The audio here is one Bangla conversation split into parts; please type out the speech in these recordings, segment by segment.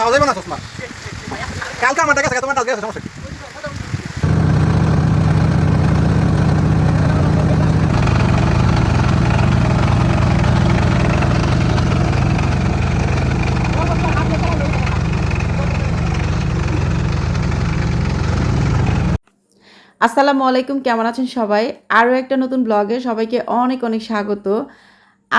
খাওয়া যাবে না চশমা? কালকে আমার টাকা তোমার সমস্যা আসসালামু আলাইকুম, কেমন আছেন সবাই? আরও একটা নতুন ব্লগে সবাইকে অনেক অনেক স্বাগত।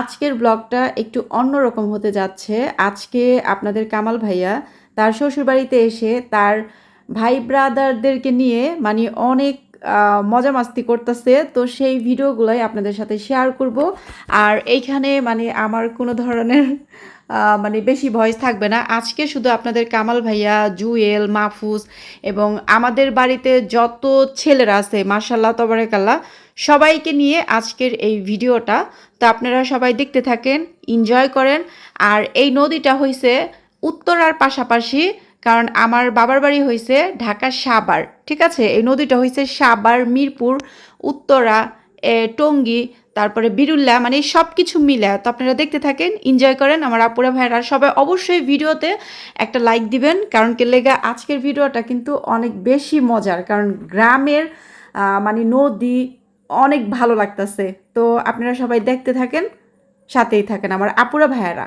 আজকের ব্লগটা একটু অন্যরকম হতে যাচ্ছে। আজকে আপনাদের কামাল ভাইয়া তার শ্বশুরবাড়িতে এসে তার ভাই ব্রাদারদেরকে নিয়ে মানে অনেক মজা মাস্তি করতেছে। তো সেই ভিডিওগুলোই আপনাদের সাথে শেয়ার করব। আর এইখানে মানে আমার কোনো ধরনের মানে বেশি ভয়েস থাকবে না। আজকে শুধু আপনাদের কামাল ভাইয়া, জুয়েল, মাহফুজ এবং আমাদের বাড়িতে যত ছেলেরা আছে মার্শাল্লাহ তবরেকাল্লাহ সবাইকে নিয়ে আজকের এই ভিডিওটা। তো আপনারা সবাই দেখতে থাকেন এনজয় করেন। আর এই নদীটা হইছে উত্তরার পাশাপাশি, কারণ আমার বাবার বাড়ি হয়েছে ঢাকা সাবার ঠিক আছে? এই নদীটা হয়েছে সাবার মিরপুর, উত্তরা টঙ্গী, তারপরে বিরুল্লা মানে সব কিছু মিলে। তো আপনারা দেখতে থাকেন এনজয় করেন। আমার আপুরা ভাইরা সবাই অবশ্যই ভিডিওতে একটা লাইক দিবেন, কারণ কি লেগা আজকের ভিডিওটা কিন্তু অনেক বেশি মজার। কারণ গ্রামের মানে নদী অনেক ভালো লাগতেছে। তো আপনারা সবাই দেখতে থাকেন সাথেই থাকেন আমার আপুরা ভাইয়ারা।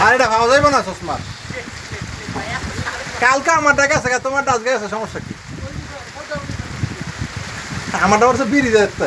আর এটা ভাবা যাইব না চশমা? কালকে গেছে গা, তোমারটা আজকে গেছে সমস্যা কি? আমারটা হচ্ছে বিড়ি যাচ্ছে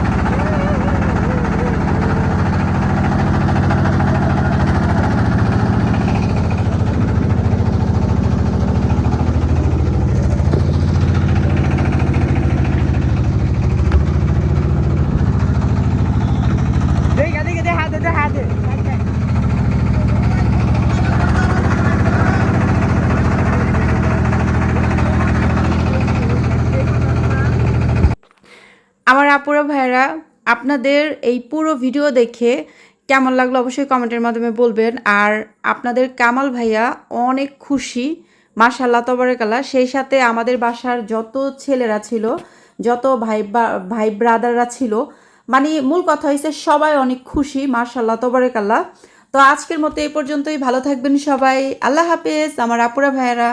আপুরা ভাইরা আপনাদের এই পুরো ভিডিও দেখে কেমন লাগল অবশ্যই কমেন্টের মাধ্যমে বলবেন। আর আপনাদের কামাল ভাইয়া অনেক খুশি মাশাল্লাহ তবরেকালা সেই সাথে আমাদের বাসার যত ছেলেরা ছিল, যত ভাই ভাই ব্রাদাররা ছিল মানে মূল কথা হয়েছে সবাই অনেক খুশি মাশাল্লাহ তবরেকাল্লা তো আজকের মতো এই পর্যন্তই। ভালো থাকবেন সবাই। আল্লাহ হাফেজ, আমার আপুরা ভাইয়েরা।